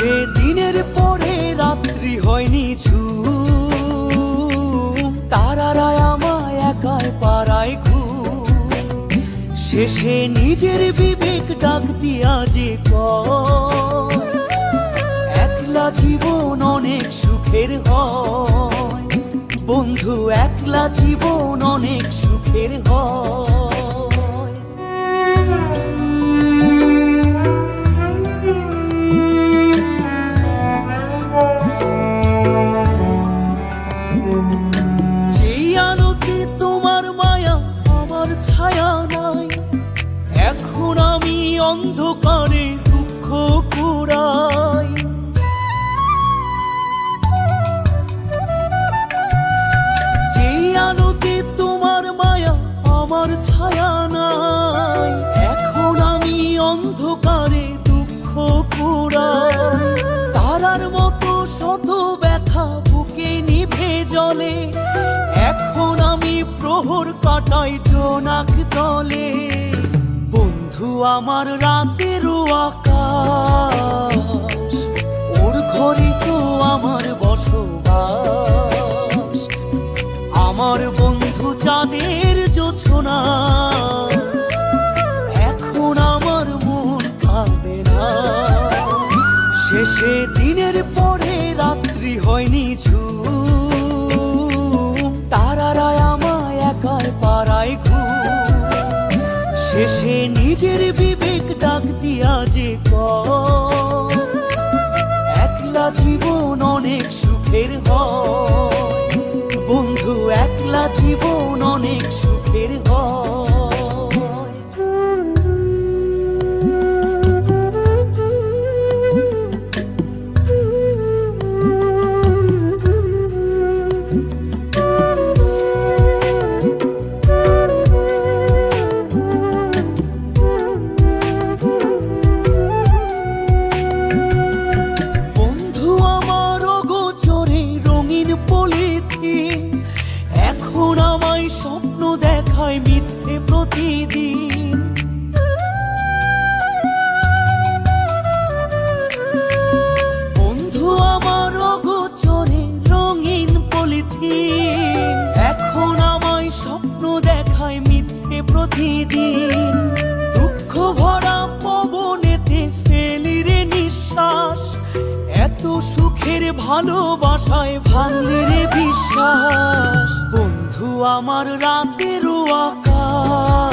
শেষে দিনের পরে রাত্রি হয়নি ঝুম। তারারা আমায় একাই পাড়ায় ঘুম শেষে নিজের বিবেক ডাক দিয়া যে একলা জীবন অনেক সুখের হয়। বন্ধু, একলা জীবন অনেক সুখের হয়। অন্ধকারে আমার রাতেরও আকাশ, ওর ঘরে তো আমার বসবাস। আমার বন্ধু চাঁদের জোছনা, এখন আমার মন কাঁদে না। শেষে দিনের পরে রাত্রি হয়নি ঝুম তারারা আমায় একার পাড়ায় ঘুম শেষে নিজের বিবেক ডাক দিয়া যে একলা জীবন প্রতিদিন দুঃখ ভরা পবনেতে ফেলি রে নিঃশ্বাস। এত সুখের ভালোবাসায় ভাঙলি রে বিশ্বাস। বন্ধু, আমার রাতেরও আকাশ।